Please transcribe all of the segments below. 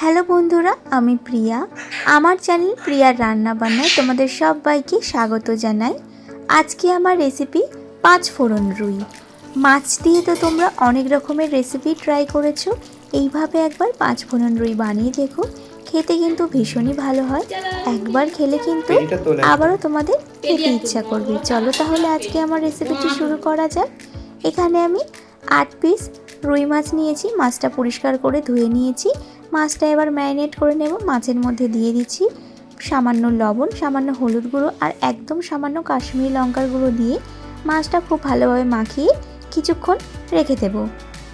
Hello বন্ধুরা আমি প্রিয়া। আমার চ্যানেল প্রিয়ার রান্না বান্নায় তোমাদের সবাইকে স্বাগত জানাই। আজকে আমার রেসিপি পাঁচ ফোড়ন রুই। মাছ দিয়ে তো তোমরা অনেক রকমের রেসিপি ট্রাই করেছ। এইভাবে একবার পাঁচ ফোড়ন রুই বানিয়ে দেখো। খেতে কিন্তু ভীষণই ভালো হয়। একবার খেলে কিন্তু আবারও তোমাদের খেতে ইচ্ছা করবে। চলো তাহলে আজকে আমার রেসিপিটি শুরু করা যাক। এখানে আমি আট পিস রুই মাছ নিয়েছি। মাছটা পরিষ্কার করে ধুয়ে নিয়েছি। মাছটা এবার ম্যারিনেট করে নেব। মাছের মধ্যে দিয়ে দিচ্ছি সামান্য লবণ, সামান্য হলুদ গুঁড়ো আর একদম সামান্য কাশ্মীরি লঙ্কার গুঁড়ো দিয়ে মাছটা খুব ভালোভাবে মাখিয়ে কিছুক্ষণ রেখে দেব।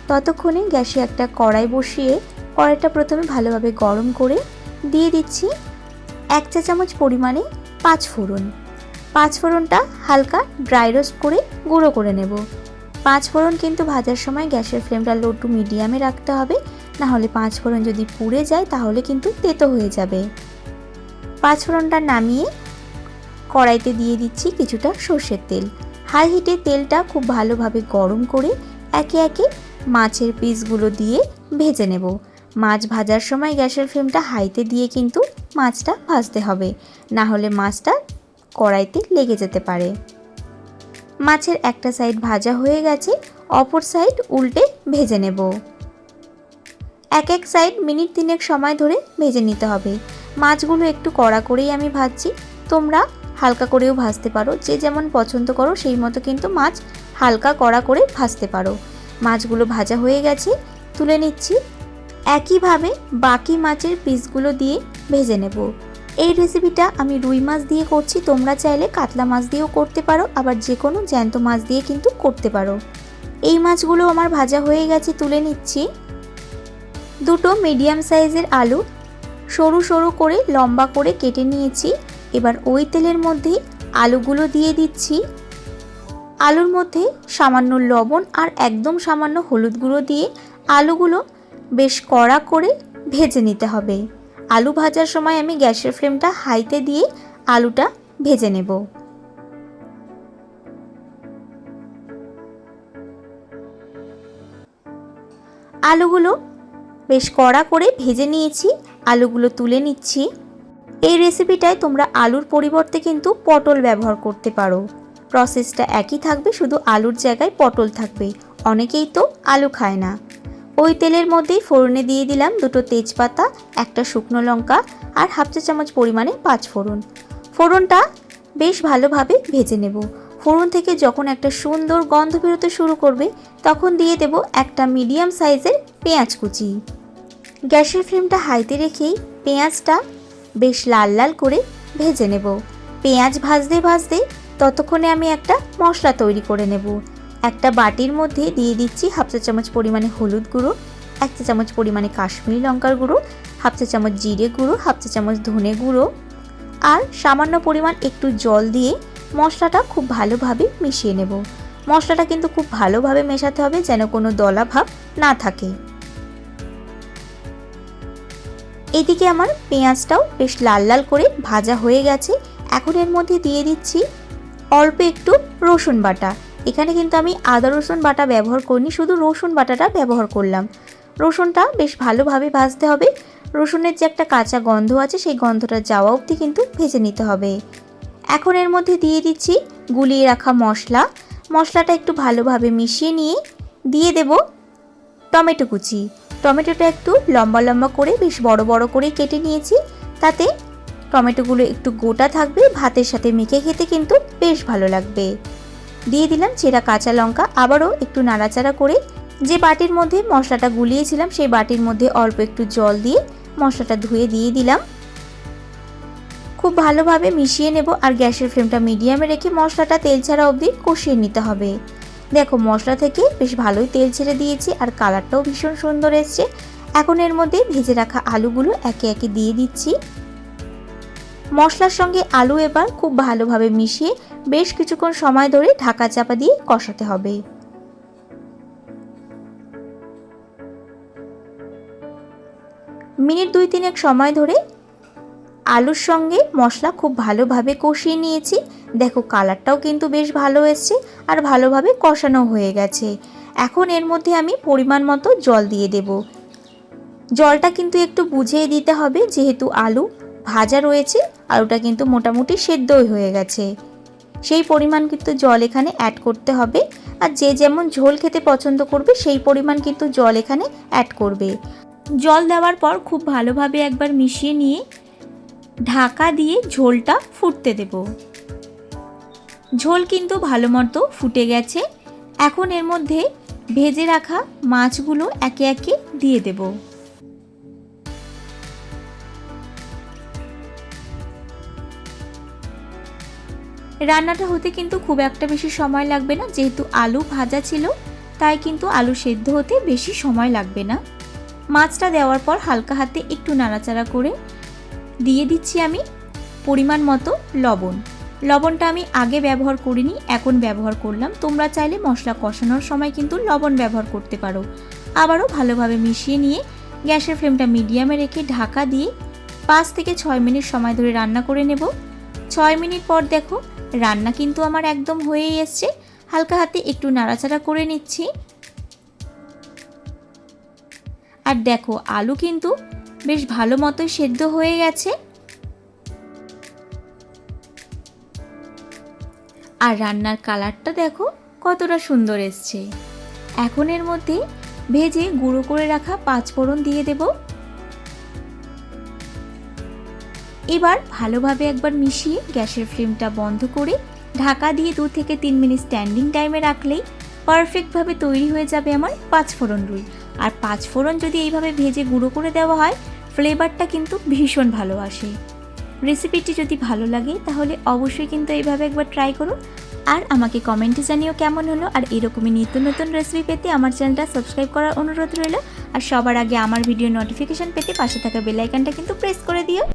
ততক্ষণে গ্যাসে একটা কড়াই বসিয়ে কড়াইটা প্রথমে ভালোভাবে গরম করে দিয়ে দিচ্ছি এক চা চামচ পরিমাণে পাঁচ ফোড়ন। পাঁচ ফোড়নটা হালকা ড্রাই রোস্ট করে গুঁড়ো করে নেব। পাঁচ ফোড়ন কিন্তু ভাজার সময় গ্যাসের ফ্লেমটা লো টু মিডিয়ামে রাখতে হবে। না হলে পাঁচ ফোড়ন যদি পুড়ে যায়, তাহলে কিন্তু তেতো হয়ে যাবে। পাঁচ ফোড়নটা নামিয়ে কড়াইতে দিয়ে দিচ্ছি কিছুটা সর্ষের তেল। হাই হিটে তেলটা খুব ভালোভাবে গরম করে একে একে মাছের পিসগুলো দিয়ে ভেজে নেব। মাছ ভাজার সময় গ্যাসের ফ্লেমটা হাইতে দিয়ে কিন্তু মাছটা ভাজতে হবে। না হলে মাছটা কড়াইতে লেগে যেতে পারে। মাছের একটা সাইড ভাজা হয়ে গেছে, অপর সাইড উল্টে ভেজে নেব। এক এক সাইড মিনিট তিনেক সময় ধরে ভেজে নিতে হবে। মাছগুলো একটু কড়া করেই আমি ভাজছি। তোমরা হালকা করেও ভাজতে পারো। যে যেমন পছন্দ করো, সেই মতো কিন্তু মাছ হালকা কড়া করে ভাজতে পারো। মাছগুলো ভাজা হয়ে গেছে। তুলে নিচ্ছি। একইভাবে বাকি মাছের পিসগুলো দিয়ে ভেজে নেব। এই রেসিপিটা আমি রুই মাছ দিয়ে করছি। তোমরা চাইলে কাতলা মাছ দিয়েও করতে পারো। আবার যে কোনো জ্যান্ত মাছ দিয়ে কিন্তু করতে পারো। এই মাছগুলো আমার ভাজা হয়ে গেছে। তুলে নিচ্ছি। দুটো মিডিয়াম সাইজের আলু সরু সরু করে লম্বা করে কেটে নিয়েছি। এবার ওই তেলের মধ্যে আলুগুলো দিয়ে দিচ্ছি। আলুর মধ্যে সামান্য লবণ আর একদম সামান্য হলুদ গুঁড়ো দিয়ে আলুগুলো বেশ কড়া করে ভেজে নিতে হবে। আলু ভাজার সময় আমি গ্যাসের ফ্লেমটা হাইতে দিয়ে আলুটা ভেজে নেব। আলুগুলো বেশ কড়া করে ভেজে নিয়েছি, আলুগুলো তুলে নিচ্ছি। এই রেসিপিটায় তোমরা আলুর পরিবর্তে কিন্তু পটল ব্যবহার করতে পারো। প্রসেসটা একই থাকবে, শুধু আলুর জায়গায় পটল থাকবে। অনেকেই তো আলু খায় না। ওই তেলের মধ্যেই ফোড়নে দিয়ে দিলাম দুটো তেজপাতা, একটা শুকনো লঙ্কা আর হাফ চা চামচ পরিমাণে পাঁচ ফোড়ন। ফোড়নটা বেশ ভালোভাবে ভেজে নেব। ফোড়ন থেকে যখন একটা সুন্দর গন্ধ বেরোতে শুরু করবে, তখন দিয়ে দেব একটা মিডিয়াম সাইজের পেঁয়াজ কুচি। গ্যাসের ফ্লেমটা হাইতে রেখেই পেঁয়াজটা বেশ লাল লাল করে ভেজে নেব। পেঁয়াজ ভাজতে ভাজতে ততক্ষণে আমি একটা মশলা তৈরি করে নেব। একটা বাটির মধ্যে দিয়ে দিচ্ছি হাফ চা চামচ পরিমাণে হলুদ গুঁড়ো, এক চা চামচ পরিমাণে কাশ্মীরি লঙ্কার গুঁড়ো, হাফ চা চামচ জিরে গুঁড়ো, হাফ চা চামচ ধনে গুঁড়ো, আর সামান্য পরিমাণ একটু জল দিয়ে মশলাটা খুব ভালোভাবে মিশিয়ে নেব। মশলাটা কিন্তু খুব ভালোভাবে মেশাতে হবে যেন কোনো দলা ভাব না থাকে। এদিকে আমার পেঁয়াজটাও বেশ লাল লাল করে ভাজা হয়ে গেছে। এখন এর মধ্যে দিয়ে দিচ্ছি অল্প একটু রসুন বাটা। এখানে কিন্তু আমি আদা রসুন বাটা ব্যবহার করিনি, শুধু রসুন বাটাটা ব্যবহার করলাম। রসুনটা বেশ ভালোভাবে ভাজতে হবে। রসুনের যে একটা কাঁচা গন্ধ আছে, সেই গন্ধটা যাওয়া অবধি কিন্তু ভেজে নিতে হবে। এখন এর মধ্যে দিয়ে দিচ্ছি গুলিয়ে রাখা মশলা। মশলাটা একটু ভালোভাবে মিশিয়ে নিয়ে দিয়ে দেব টমেটো কুচি। টমেটোটা একটু লম্বা লম্বা করে, বেশ বড় বড় করে কেটে নিয়েছি। তাতে টমেটোগুলো একটু গোটা থাকবে, ভাতের সাথে মেখে খেতে কিন্তু বেশ ভালো লাগবে। দিয়ে দিলাম চেরা কাঁচা লঙ্কা, আবারও একটু নাড়াচাড়া করে যে বাটির মধ্যে মশলাটা গুলিয়েছিলাম, সেই বাটির মধ্যে অল্প একটু জল দিয়ে মশলাটা ধুয়ে দিয়ে দিলাম। খুব ভালোভাবে মিশিয়ে নেব আর গ্যাসের ফ্লেমটা মিডিয়ামে রেখে মশলাটা তেল ছাড়া অবধি কষিয়ে নিতে হবে। দেখো, মশলা থেকে বেশ ভালোই তেল ছেড়ে দিয়েছি আর কালারটাও ভীষণ সুন্দর এসছে। এখন এর মধ্যে ভেজে রাখা আলুগুলো একে একে দিয়ে দিচ্ছি। মশলার সঙ্গে আলু এবার খুব ভালোভাবে মিশিয়ে বেশ কিছুক্ষণ সময় ধরে ঢাকা চাপা দিয়ে কষাতে হবে। মিনিট দুই তিনেক সময় ধরে আলুর সঙ্গে মশলা খুব ভালোভাবে কষিয়ে নিয়েছি। দেখো, কালারটাও কিন্তু বেশ ভালো এসছে আর ভালোভাবে কষানো হয়ে গেছে। এখন এর মধ্যে আমি পরিমাণ মতো জল দিয়ে দেব। জলটা কিন্তু একটু বুঝিয়ে দিতে হবে, যেহেতু আলু ভাজা রয়েছে, আলুটা কিন্তু মোটামুটি সেদ্ধই হয়ে গেছে। সেই পরিমাণ কিন্তু জল এখানে অ্যাড করতে হবে। আর যে যেমন ঝোল খেতে পছন্দ করবে, সেই পরিমাণ কিন্তু জল এখানে অ্যাড করবে। জল দেওয়ার পর খুব ভালোভাবে একবার মিশিয়ে নিয়ে ঢাকা দিয়ে ঝোলটা ফুটতে দেব। ঝোল কিন্তু ভালো মতো ফুটে গেছে। এখন এর মধ্যে ভেজে রাখা মাছগুলো একে একে দিয়ে দেব। রান্নাটা হতে কিন্তু খুব একটা বেশি সময় লাগবে না। যেহেতু আলু ভাজা ছিল, তাই কিন্তু আলু সেদ্ধ হতে বেশি সময় লাগবে না। মাছটা দেওয়ার পর হালকা হাতে একটু নাড়াচাড়া করে দিয়ে দিচ্ছি আমি পরিমাণ মতো লবণ। লবণটা আমি আগে ব্যবহার করিনি, এখন ব্যবহার করলাম। তোমরা চাইলে মশলা কষানোর সময় কিন্তু লবণ ব্যবহার করতে পারো। আবারও ভালোভাবে মিশিয়ে নিয়ে গ্যাসের ফ্লেমটা মিডিয়ামে রেখে ঢাকা দিয়ে পাঁচ থেকে ছয় মিনিট সময় ধরে রান্না করে নেব। ছয় মিনিট পর দেখো রান্না কিন্তু আমার একদম হয়েই এসছে। হালকা হাতে একটু নাড়াচাড়া করে নিচ্ছি। আর দেখো, আলু কিন্তু বেশ ভালো মতো সেদ্ধ হয়ে গেছে। আর রান্নার কালারটা দেখো, কতটা সুন্দর এসছে। এখন এর মধ্যে ভেজে গুঁড়ো করে রাখা পাঁচ ফোড়ন দিয়ে দেব। এবার ভালোভাবে একবার মিশিয়ে গ্যাসের ফ্লেমটা বন্ধ করে ঢাকা দিয়ে দু থেকে তিন মিনিট স্ট্যান্ডিং টাইমে রাখলেই পারফেক্টভাবে তৈরি হয়ে যাবে আমার পাঁচ ফোড়ন রুই। আর পাঁচ ফোড়ন যদি এইভাবে ভেজে গুঁড়ো করে দেওয়া হয় ফ্লেভারটা কিন্তু ভীষণ ভালো আসে। রেসিপিটি যদি ভালো লাগে, তাহলে অবশ্যই কিন্তু এইভাবে একবার ট্রাই করুন। আর আমাকে কমেন্টে জানিও কেমন হলো, আর এরকমই নিত্য নতুন রেসিপি পেতে আমার চ্যানেলটা সাবস্ক্রাইব করার অনুরোধ রইল। আর সবার আগে আমার ভিডিও নোটিফিকেশান পেতে পাশে থাকা বেলাইকানটা কিন্তু প্রেস করে দিও।